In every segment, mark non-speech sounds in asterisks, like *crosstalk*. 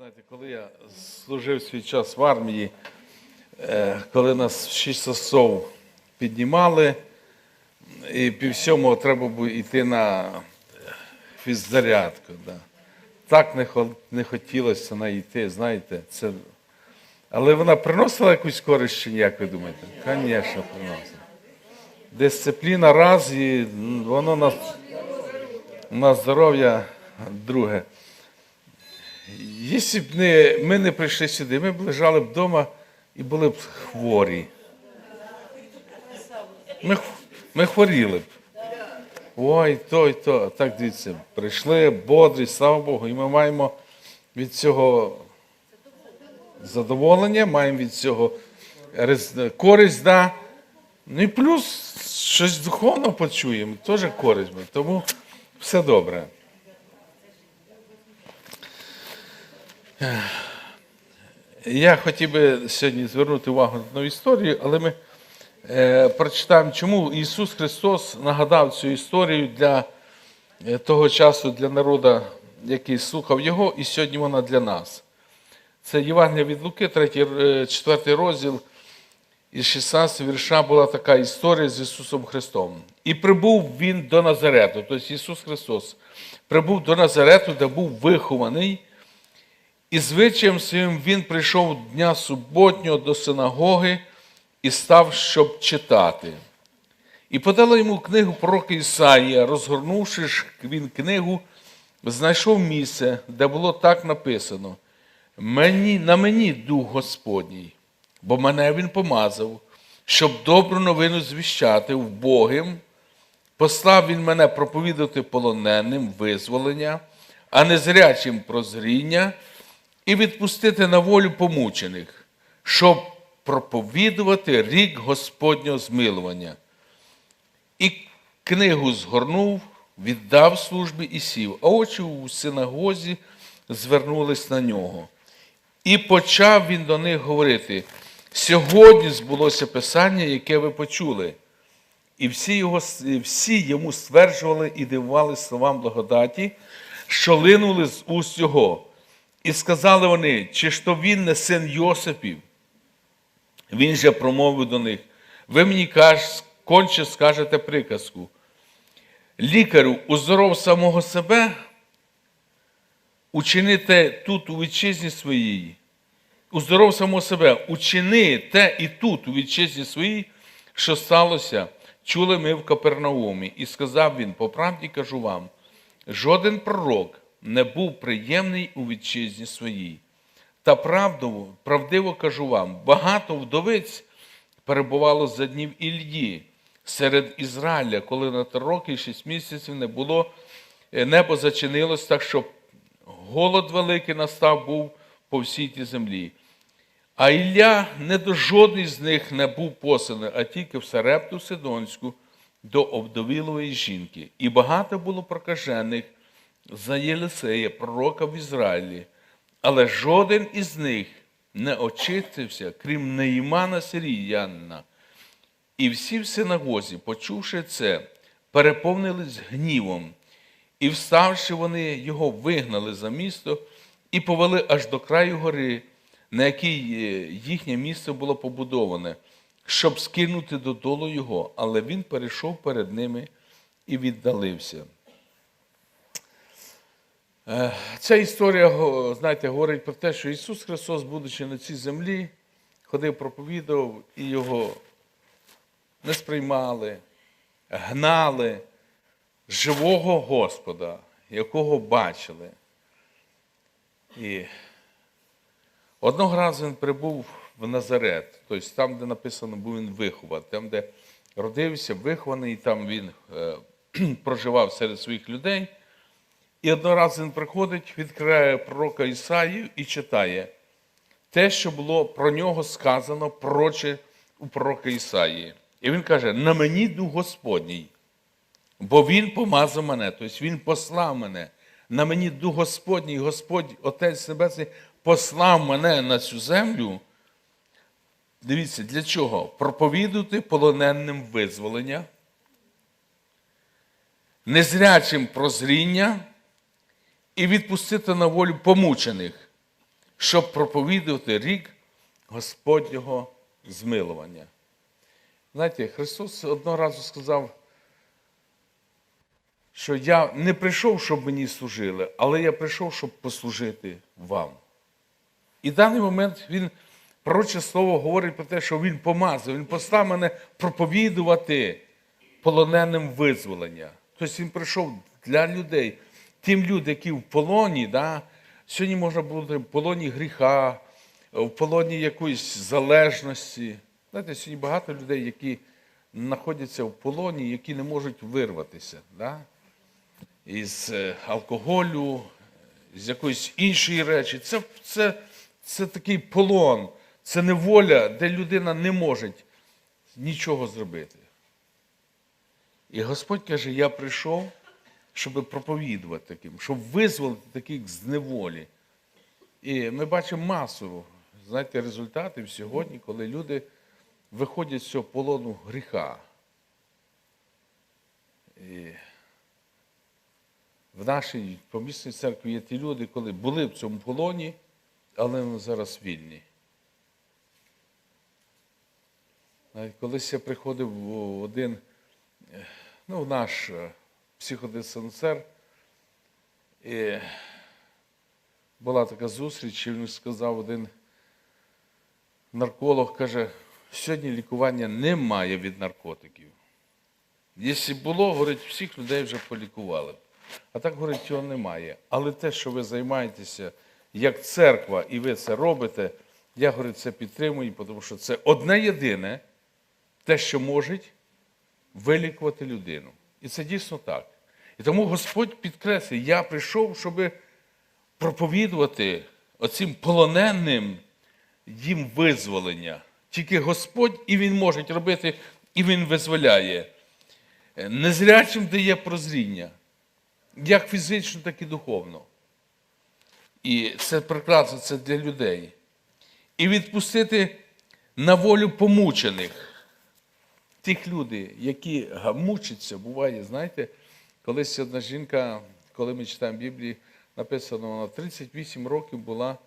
Знаєте, коли я служив свій час в армії, е, коли нас в шість часов піднімали, і пів сьомого треба було йти на фіззарядку. Да. Так не, не хотілося на йти, знаєте. Це... Але вона приносила якусь користь чи як ви думаєте? Звісно, приносила. Дисципліна раз і воно на, на здоров'я друге. Якщо б не, ми не прийшли сюди, ми б лежали вдома і були б хворі. Ми, ми хворіли б. Ой, то й то. Так дивіться, прийшли бодрі, слава Богу, і ми маємо від цього задоволення, маємо від цього користь, да. Ну і плюс щось духовно почуємо, теж користь. Тому все добре. Я хотів би сьогодні звернути увагу на одну історію, але ми е, прочитаємо, чому Ісус Христос нагадав цю історію для е, того часу, для народу, який слухав Його, і сьогодні вона для нас. Це Євангелія від Луки, 3, 4 розділ, із 16 вірша була така історія з Ісусом Христом. І прибув Він до Назарету, тобто Ісус Христос, прибув до Назарету, де був вихований. І звичаєм своїм він прийшов дня суботнього до синагоги і став, щоб читати. І подали йому книгу пророка Ісаїя, розгорнувши ж він книгу, знайшов місце, де було так написано: мені, на мені дух Господній, бо мене він помазав, щоб добру новину звіщати вбогим, Послав він мене проповідати полоненим визволення, а незрячим прозріння, і відпустити на волю помучених, щоб проповідувати рік Господнього змилування. І книгу згорнув, віддав службі і сів, а очі у синагозі звернулись на нього. І почав він до них говорити: сьогодні збулося писання, яке ви почули. І всі, його, всі йому стверджували і дивували словам благодаті, що линули з уст його. І сказали вони, чи то він не син Йосипів? Він же промовив до них: ви мені каж, конче скажете приказку. Лікарю, уздоров самого себе, учините тут у вітчизні своїй. Уздоров самого себе, учини те і тут у вітчизні своїй, що сталося, чули ми в Капернаумі. І сказав він: по правді кажу вам, жоден пророк не був приємний у вітчизні своїй. Та правду, правдиво кажу вам, багато вдовиць перебувало за днів Ільї серед Ізраїля, коли на три роки і шість місяців не було, е, небо зачинилось так, що голод великий настав був по всій тій землі. А Ілля не до жодної з них не був посланий, а тільки в Сарепту Сидонську до обдовілої жінки. І багато було прокажених за Єлисея, пророка в Ізраїлі. Але жоден із них не очистився, крім Неїмана Сиріянина. І всі в синагозі, почувши це, переповнились гнівом. І вставши, вони його вигнали за місто і повели аж до краю гори, на якій е, їхнє місце було побудоване, щоб скинути додолу його, але він перейшов перед ними і віддалився. Е, Ця історія, знаєте, говорить про те, що Ісус Христос, будучи на цій землі, ходив, проповідував і його не сприймали, гнали живого Господа, якого бачили. І одного разу він прибув в Назарет, тобто там, де написано, був він вихований, там, де родився, вихований, там він е, *clears throat* проживав серед своїх людей. І одного він приходить, відкриває пророка Ісаїв і читає те, що було про нього сказано пророче у пророка Ісаї. І він каже: на мені дух Господній, бо Він помазав мене, тобто Він послав мене. На мені дух Господній, Господь, Отець Небесний, послав мене на цю землю. Дивіться, для чого? Проповідувати полоненним визволення, незрячим прозріння і відпустити на волю помучених, щоб проповідувати рік Господнього змилування. Знаєте, Христос одного разу сказав, що я не прийшов, щоб мені служили, але я прийшов, щоб послужити вам. І в даний момент він пророче слово говорить про те, що він помазав, він послав мене проповідувати полоненим визволення. Тобто він прийшов для людей, тим людям, які в полоні, да? сьогодні можна бути в полоні гріха, в полоні якоїсь залежності. Знаєте, сьогодні багато людей, які знаходяться в полоні, які не можуть вирватися. Да? із е, алкоголю, з якоїсь іншої речі. Це, це, це такий полон, це неволя, де людина не може нічого зробити. І Господь каже: я прийшов, щоб проповідувати таким, щоб визволити таких з неволі. І ми бачимо масу, знаєте, результатів сьогодні, коли люди виходять з цього полону гріха. І в нашій помісній церкві є ті люди, коли були в цьому полоні, але вони зараз вільні. Навіть Колись я приходив в один, ну, в наш психодиспансер, і була така зустріч, і він сказав один нарколог, каже, сьогодні лікування немає від наркотиків. Якщо було, говорить, всіх людей вже полікували. А так, говорить, цього немає. Але те, що ви займаєтеся як церква, і ви це робите, я говорю, це підтримую, тому що це одне єдине, те, що може вилікувати людину. І це дійсно так. І тому Господь підкреслює, я прийшов, щоб проповідувати оцим полоненим їм визволення. Тільки Господь і Він може робити, і Він визволяє. Незрячим дає прозріння як фізично, так і духовно. І це прекрасно, це для людей. І відпустити на волю помучених. Тих людей, які мучаться, буває, знаєте, колись одна жінка, коли ми читаємо Біблії, написано, вона 38 років була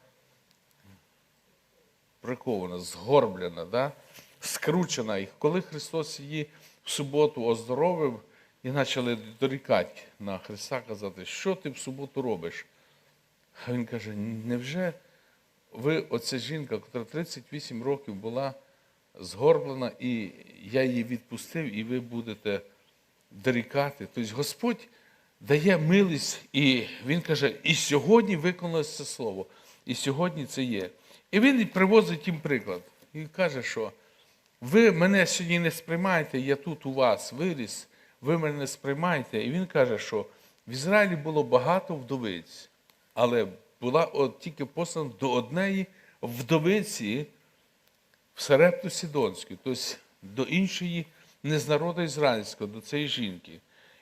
прикована, згорблена, да? скручена. І коли Христос її в суботу оздоровив, і почали дорікати на Христа, казати, що ти в суботу робиш? А він каже: невже ви, оця жінка, яка 38 років була згорблена, і я її відпустив, і ви будете дорікати? Тобто Господь дає милість, і Він каже, і сьогодні виконалося це слово, і сьогодні це є. І він привозить їм приклад. І каже, що ви мене сьогодні не сприймаєте, я тут у вас виріс ви мене не сприймаєте. І він каже, що в Ізраїлі було багато вдовиць, але була от тільки послана до однієї вдовиці в Сарепту Сідонську, тобто до іншої не з народу ізраїльського, до цієї жінки.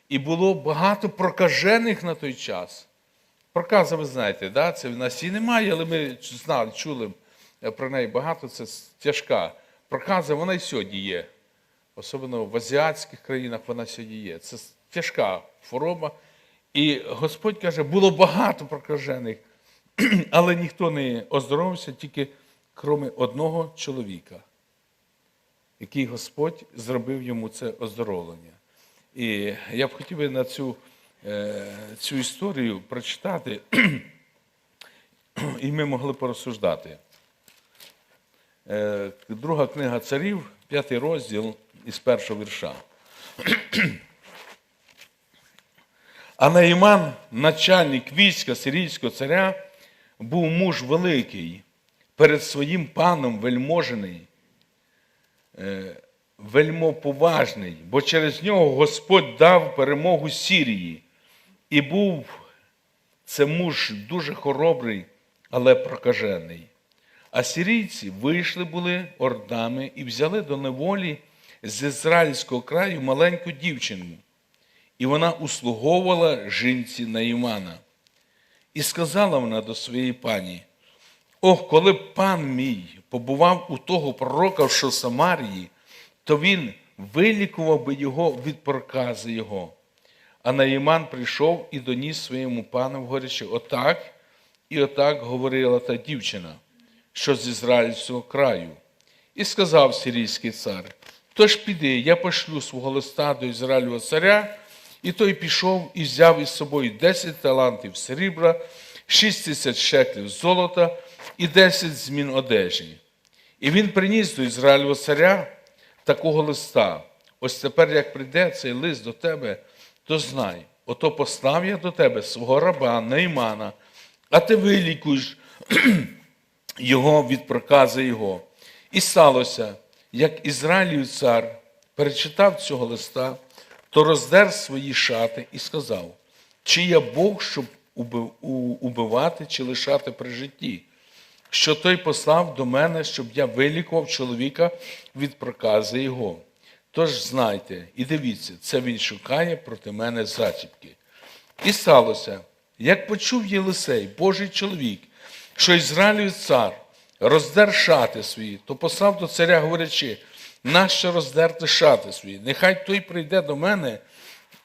І було багато прокажених на той час. Проказа, ви знаєте, да? це в нас і немає, але ми знали, чули про неї багато, це тяжка. Проказа, вона і сьогодні є особливо в азіатських країнах вона сьогодні є. Це тяжка хвороба. І Господь каже, було багато прокажених, *clears throat* але ніхто не оздоровився, тільки крім одного чоловіка, який Господь зробив йому це оздоровлення. І я б хотів би на цю, е, цю історію прочитати, і ми могли порозсуждати. Е, друга книга царів, п'ятий розділ із першого вірша. А Наїман, начальник війська сирійського царя, був муж великий, перед своїм паном вельможений, вельмоповажний, бо через нього Господь дав перемогу Сірії. І був це муж дуже хоробрий, але прокажений. А сирійці вийшли були ордами і взяли до неволі з ізраїльського краю маленьку дівчину, і вона услуговувала жінці Наїмана. І сказала вона до своєї пані: Ох, коли б пан мій побував у того пророка в Самарії, то він вилікував би його від прокази його. А Наїман прийшов і доніс своєму пану, говорячи, отак, І отак говорила та дівчина, що з ізраїльського краю. І сказав сирійський цар: Тож піди, я пошлю свого листа до Ізраїльного царя, і той пішов і взяв із собою 10 талантів срібла, 6 тисяч шеклів золота і 10 змін одежі. І він приніс до Ізраїльного царя такого листа. Ось тепер, як прийде цей лист до тебе, то знай, ото послав я до тебе свого раба Неймана, а ти вилікуєш *clears throat* його від прокази його. І сталося, як Ізраїлів цар перечитав цього листа, то роздер свої шати і сказав: чи я Бог, щоб убивати чи лишати при житті? Що той послав до мене, щоб я вилікував чоловіка від прокази його. Тож знайте і дивіться, це він шукає проти мене зачіпки. І сталося, як почув Єлисей, Божий чоловік, що Ізраїлів цар роздер шати свої, то послав до царя, говорячи, нащо роздерти шати свої? Нехай той прийде до мене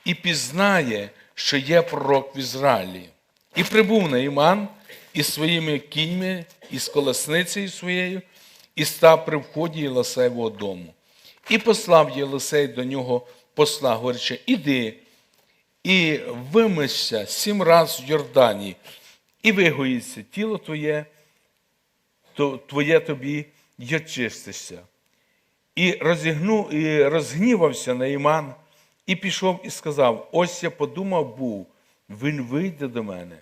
і пізнає, що є пророк в Ізраїлі. І прибув Наїман із своїми кіньми, і з колесницею своєю, і став при вході Єлисеєвого дому. І послав Єлисей до нього посла, говорячи, іди і вимишся сім раз в Йордані, і вигоїться тіло твоє, то твоє тобі й очистишся. І, розігну, і розгнівався Наїман, і пішов і сказав: Ось я подумав був, він вийде до мене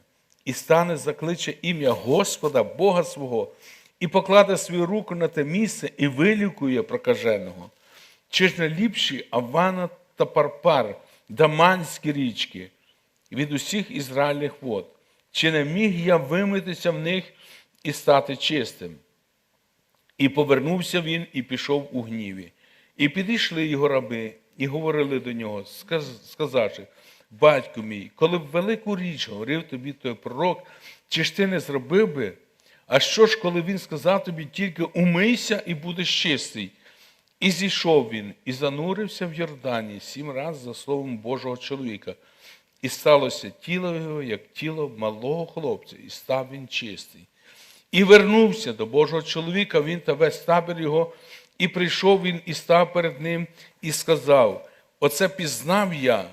і стане, закличе ім'я Господа, Бога свого, і покладе свою руку на те місце і вилікує прокаженого. Чи ж не ліпші Авана та Парпар, Даманські річки від усіх ізраїльних вод? Чи не міг я вимитися в них і стати чистим? І повернувся він і пішов у гніві. І підійшли його раби, і говорили до нього, сказ- сказавши, батько мій, коли б велику річ говорив тобі той пророк, чи ж ти не зробив би? А що ж, коли він сказав тобі тільки умийся і будеш чистий? І зійшов він, і занурився в Йордані сім разів за словом Божого чоловіка. І сталося тіло його, як тіло малого хлопця, і став він чистий. І вернувся до Божого чоловіка, він та весь табір його, і прийшов він і став перед ним, і сказав: Оце пізнав я,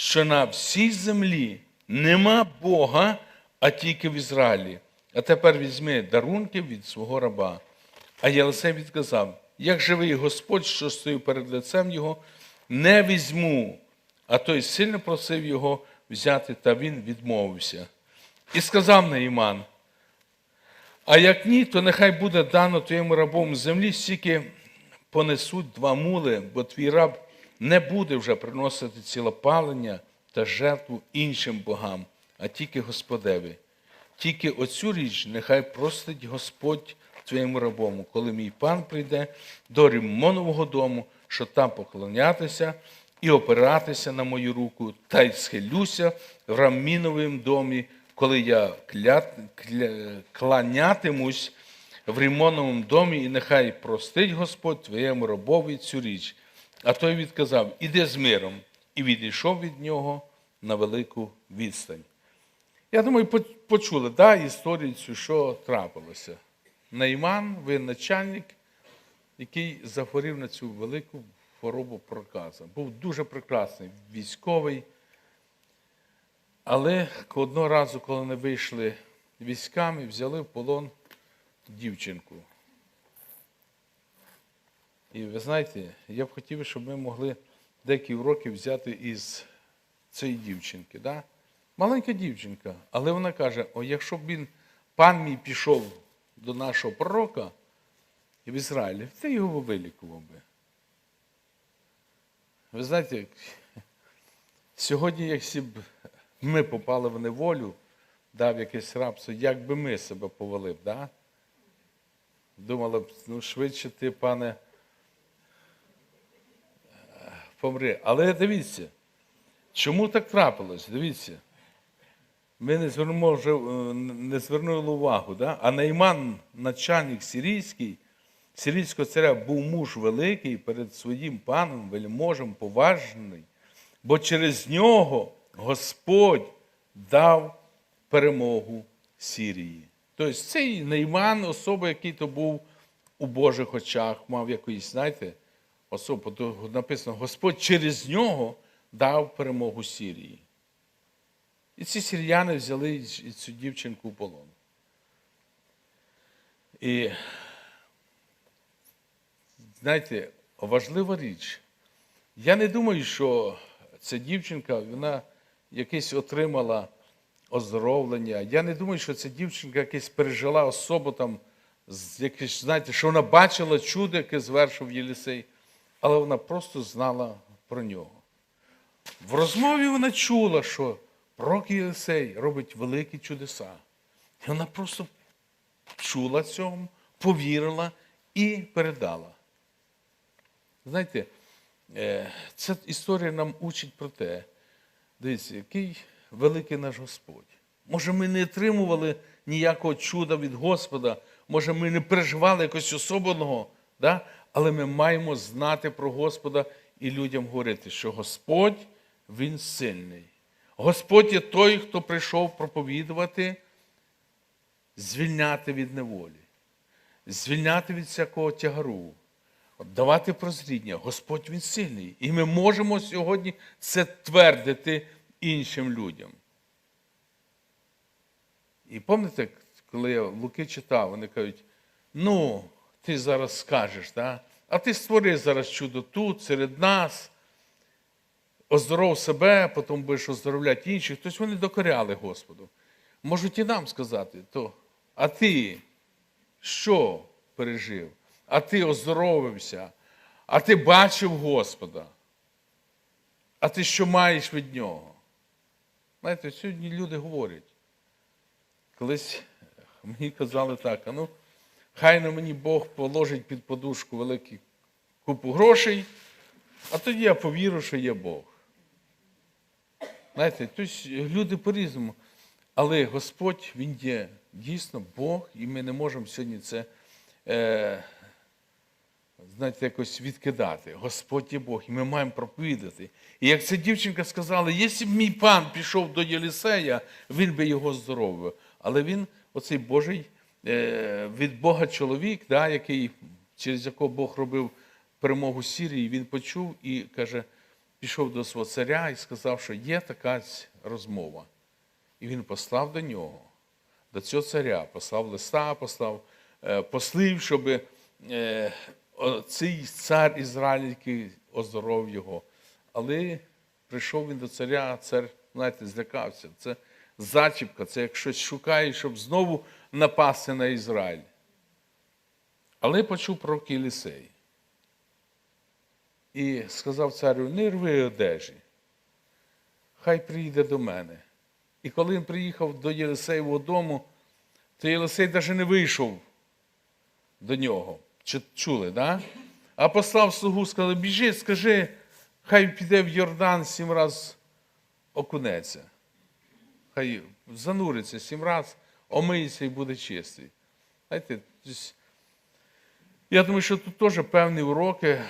що на всій землі нема Бога, а тільки в Ізраїлі. А тепер візьми дарунки від свого раба. А Єлисей відказав: Як живий Господь, що стою перед лицем його, не візьму. А той сильно просив його взяти, та він відмовився. І сказав Наїман, а як ні, то нехай буде дано твоєму рабом землі, стільки понесуть два мули, бо твій раб не буде вже приносити цілопалення та жертву іншим богам, а тільки Господеві. Тільки оцю річ нехай простить Господь твоєму рабому, коли мій пан прийде до Рімонового дому, щоб там поклонятися і опиратися на мою руку, та й схилюся в Раміновім домі, коли я кля... кля... кланятимусь в Рімоновому домі, і нехай простить Господь твоєму рабові цю річ. А той відказав: Іди з миром, і відійшов від нього на велику відстань. Я думаю, почули да, історію цю, що трапилося. Найман, начальник, який захворів на цю велику хворобу проказа. Був дуже прекрасний, військовий. Але одного разу, коли вони вийшли військами, взяли в полон дівчинку. І ви знаєте, я б хотів, щоб ми могли деякі уроки взяти із цієї дівчинки. Да? Маленька дівчинка, але вона каже: о, якщо б він, пан мій пішов до нашого пророка в Ізраїлі, ти його вилікував би. Ви знаєте, сьогодні, якщо б ми попали в неволю, дав якесь рабство, як би ми себе повели б, да? Думали б, ну швидше ти, пане, помри. Але дивіться, чому так трапилось? Дивіться. Ми не звернемо вже, е, не звернули увагу, да? а Найман, начальник сирійський, сирійського царя, був муж великий перед своїм паном, вельможем, поважний, бо через нього Господь дав перемогу Сірії. Тобто цей Нейман, особа, який то був у Божих очах, мав якоїсь, знаєте, особу. Написано, Господь через нього дав перемогу Сірії. І ці сіріяни взяли цю дівчинку в полон. І знаєте, важлива річ. Я не думаю, що ця дівчинка, вона якесь отримала оздоровлення. Я не думаю, що ця дівчинка якесь пережила особу там, якесь, знаєте, що вона бачила чудо, яке звершив Єлісей, але вона просто знала про нього. В розмові вона чула, що пророк Єлисей робить великі чудеса. І вона просто чула цьому, повірила і передала. Знаєте, е, ця історія нам учить про те, дивіться, який великий наш Господь. Може, ми не отримували ніякого чуда від Господа, може, ми не переживали якось особливого, да? Але ми маємо знати про Господа і людям говорити, що Господь Він сильний. Господь є той, хто прийшов проповідувати, звільняти від неволі, звільняти від всякого тягару, давати прозріння. Господь Він сильний. І ми можемо сьогодні це твердити іншим людям. І пам'ятаєте, коли я Луки читав, вони кажуть, ну, ти зараз скажеш, да? а ти створи зараз чудо тут, серед нас, оздоров себе, потім будеш оздоровляти інших. Тобто вони докоряли Господу. Можуть і нам сказати, то, а ти що пережив? А ти оздоровився, а ти бачив Господа, а ти що маєш від нього? Знаєте, сьогодні люди говорять. Колись мені казали так, а ну, хай на мені Бог положить під подушку велику купу грошей, а тоді я повірю, що є Бог. Знаєте, тобто люди по-різному. Але Господь, Він є дійсно Бог, і ми не можемо сьогодні це, е, знаєте, якось відкидати. Господь є Бог, і ми маємо проповідати. І як ця дівчинка сказала, якщо б мій пан пішов до Єлісея, він би його здоровив. Але він, оцей Божий, від Бога чоловік, да, який, через якого Бог робив перемогу Сірії, він почув і каже, пішов до свого царя і сказав, що є така розмова. І він послав до нього, до цього царя, послав листа, послав е, послів, щоб е, цей цар Ізраїльський оздоров його. Але прийшов він до царя, цар, знаєте, злякався. Це зачіпка, це як щось шукає, щоб знову напасти на Ізраїль. Але почув пророк Єлісей. І сказав царю, не рви одежі, хай приїде до мене. І коли він приїхав до Єлисеєвого дому, то Єлисей навіть не вийшов до нього. Чули, да? А послав слугу, сказав, біжи, скажи, хай піде в Йордан сім раз окунеться. Хай зануриться сім раз, омиється і буде чистий. Знаєте, я думаю, що тут теж певні уроки.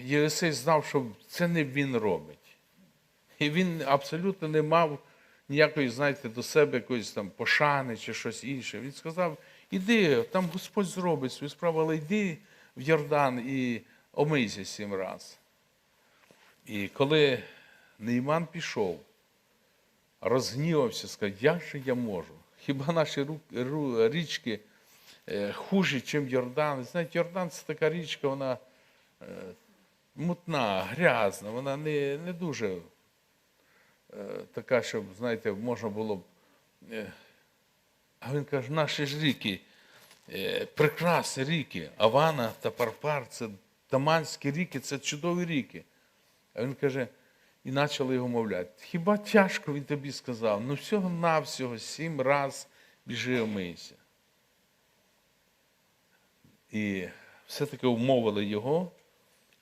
Єлисей знав, що це не він робить. І він абсолютно не мав ніякої, знаєте, до себе якоїсь там пошани чи щось інше. Він сказав: іди, там Господь зробить свою справу, але йди в Йордан і омийся сім раз. І коли Нейман пішов, розгнівався, сказав, як же я можу? Хіба наші річки е, хужі, ніж Йордан? Знаєте, Йордан це така річка, вона е, мутна, грязна, вона не, не дуже е, така, щоб, знаєте, можна було б. А він каже, наші ж ріки, прекрасні ріки, Авана та Парпар, це Таманські ріки, це чудові ріки. А він каже, і почали його мовляти. Хіба тяжко він тобі сказав? Ну всього-навсього сім раз біжи омийся. І все-таки умовили його.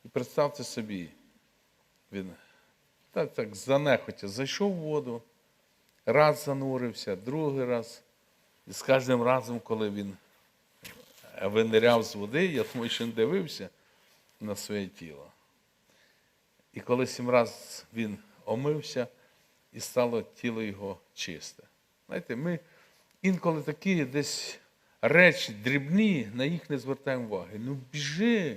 І представте собі, він так, так занехотя зайшов в воду, раз занурився, другий раз. І з кожним разом, коли він виниряв з води, я думаю, що він дивився на своє тіло. І коли сім разів він омився, і стало тіло його чисте. Знаєте, ми інколи такі десь речі дрібні, на їх не звертаємо уваги. Ну біжи,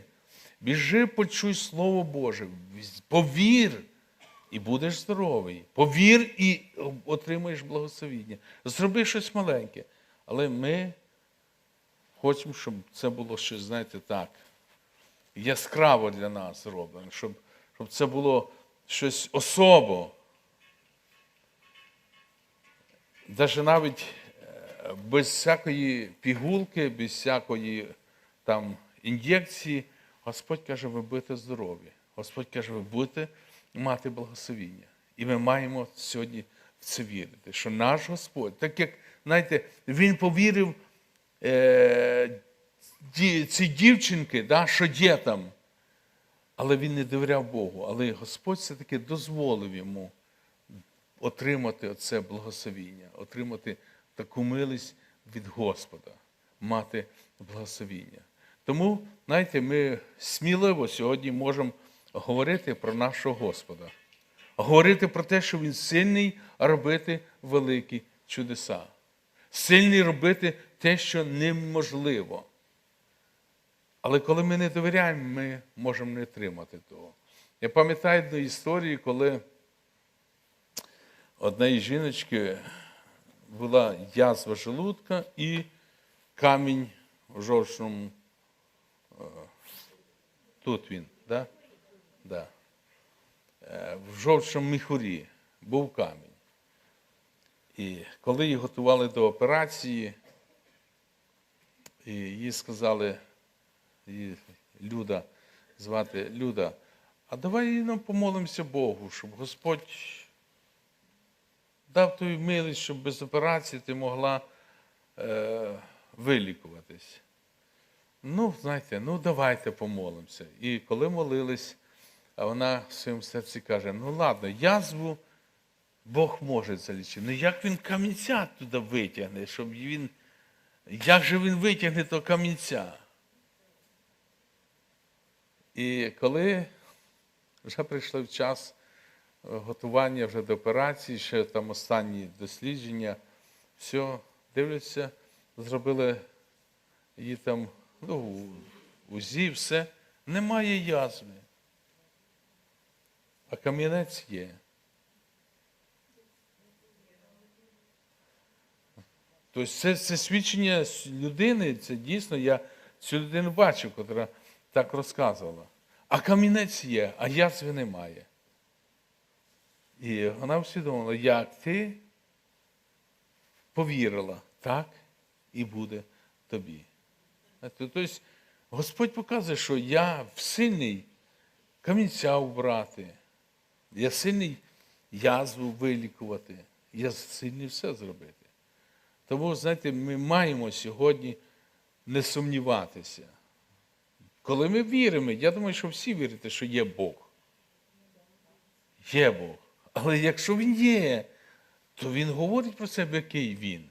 біжи, почуй Слово Боже, повір і будеш здоровий. Повір і отримаєш благословіння. Зроби щось маленьке. Але ми хочемо, щоб це було щось, знаєте, так, яскраво для нас зроблено, щоб, щоб це було щось особо. Даже навіть е, без всякої пігулки, без всякої там ін'єкції, Господь каже, ви будете здорові. Господь каже, ви будете мати благословіння. І ми маємо сьогодні в це вірити, що наш Господь, так як, знаєте, Він повірив е, цій дівчинки, да, що є там, але він не довіряв Богу. Але Господь все-таки дозволив йому отримати оце благословіння, отримати таку милість від Господа, мати благословіння. Тому, знаєте, ми сміливо сьогодні можемо говорити про нашого Господа, говорити про те, що Він сильний робити великі чудеса, сильний робити те, що неможливо. Але коли ми не довіряємо, ми можемо не отримати того. Я пам'ятаю одну історію, коли однієї жіночки була язва желудка і камінь в жовчному. е, Тут він, да? Да. Е, в жовчному міхурі був камінь. І коли її готували до операції, і їй сказали, Люда, звати Люда, а давай нам помолимося Богу, щоб Господь дав тобі милість, щоб без операції ти могла е, вилікуватись. Ну, знаєте, ну давайте помолимося. І коли молились, а вона в своєму серці каже: ну ладно, язву Бог може залічити. Ну як він камінця туди витягне, щоб він. Як же він витягне того камінця? І коли вже прийшов час е, готування вже до операції, ще там останні дослідження, все, дивляться, зробили її там, ну, УЗІ, все, немає язви. А кам'янець є. Тобто це, це свідчення людини, це дійсно, я цю людину бачив, яка так розказувала. А камінець є, а язви немає. І вона усвідомила, як ти повірила, так і буде тобі. Тобто Господь показує, що я сильний камінця убрати, я сильний язву вилікувати, я сильний все зробити. Тому, знаєте, ми маємо сьогодні не сумніватися. Коли ми віримо, я думаю, що всі вірите, що є Бог. Є Бог. Але якщо Він є, то Він говорить про себе, який Він.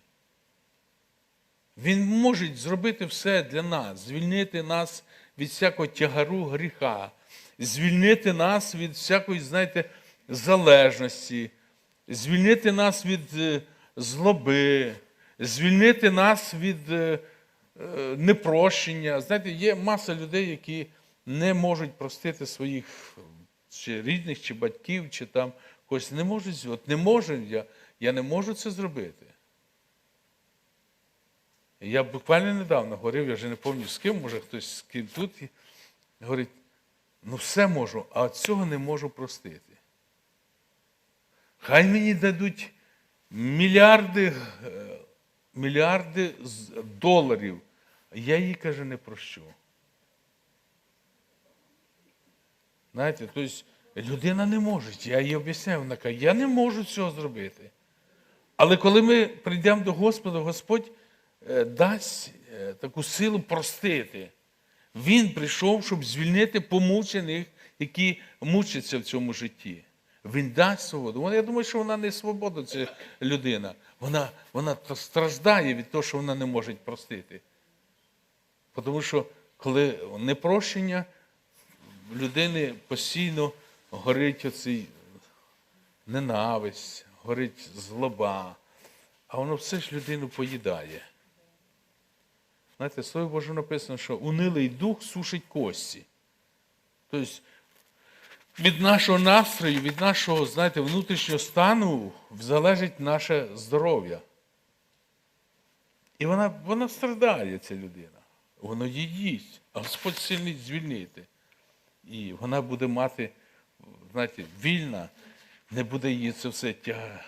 Він може зробити все для нас, звільнити нас від всякого тягару гріха, звільнити нас від всякої, знаєте, залежності, звільнити нас від е, злоби, звільнити нас від е, непрощення. Знаєте, є маса людей, які не можуть простити своїх чи рідних, чи батьків, чи там когось. Не можуть, от не можу я, я не можу це зробити. Я буквально недавно говорив, я вже не пам'ятаю з ким, може хтось з ким тут. Говорить, ну все можу, а цього не можу простити. Хай мені дадуть мільярди, е, мільярди доларів. Я їй, каже, не прощу. Знаєте, тобто людина не може. Я їй об'ясняю, вона каже, я не можу цього зробити. Але коли ми прийдемо до Господа, Господь е, дасть е, таку силу простити. Він прийшов, щоб звільнити помучених, які мучаться в цьому житті. Він дасть свободу. Я думаю, що вона не свобода, ця людина. Вона, вона страждає від того, що вона не може простити. Тому що коли непрощення, людини постійно горить оцей ненависть, горить злоба. а воно все ж людину поїдає. Знаєте, в Слові Боже написано, що унилий дух сушить кості. Тобто від нашого настрою, від нашого, знаєте, внутрішнього стану залежить наше здоров'я. І вона, вона страдає, ця людина. Воно їсть, а Господь сильний звільнити. І вона буде мати, знаєте, вільна, не буде її це все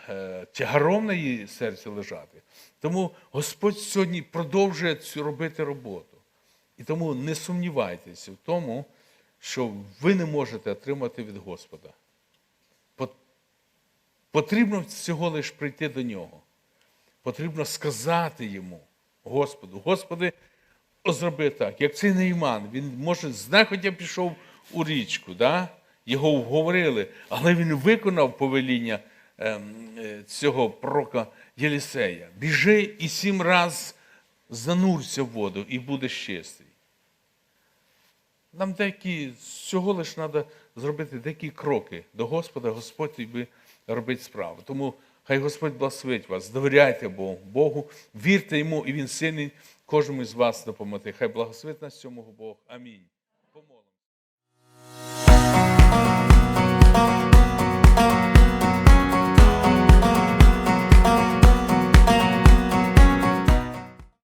е, тягаром на її серці лежати. Тому Господь сьогодні продовжує цю робити роботу. І тому не сумнівайтеся в тому, що ви не можете отримати від Господа. Потрібно всього лиш прийти до нього. Потрібно сказати йому, Господу, Господи, зроби так. Як цей Нейман, він може знехотя пішов у річку, да? його вговорили, але він виконав повеління ем, е, цього пророка Єлісея. Біжи і сім раз занурся в воду і будеш чистий. Нам деякі всього лиш треба зробити деякі кроки до Господа, Господь тобі робить справу. Тому хай Господь благословить вас, довіряйте Богу, Богу, вірте йому, і Він сильний кожному з вас допомогти. Хай благословить нас цьому Бог. Амінь.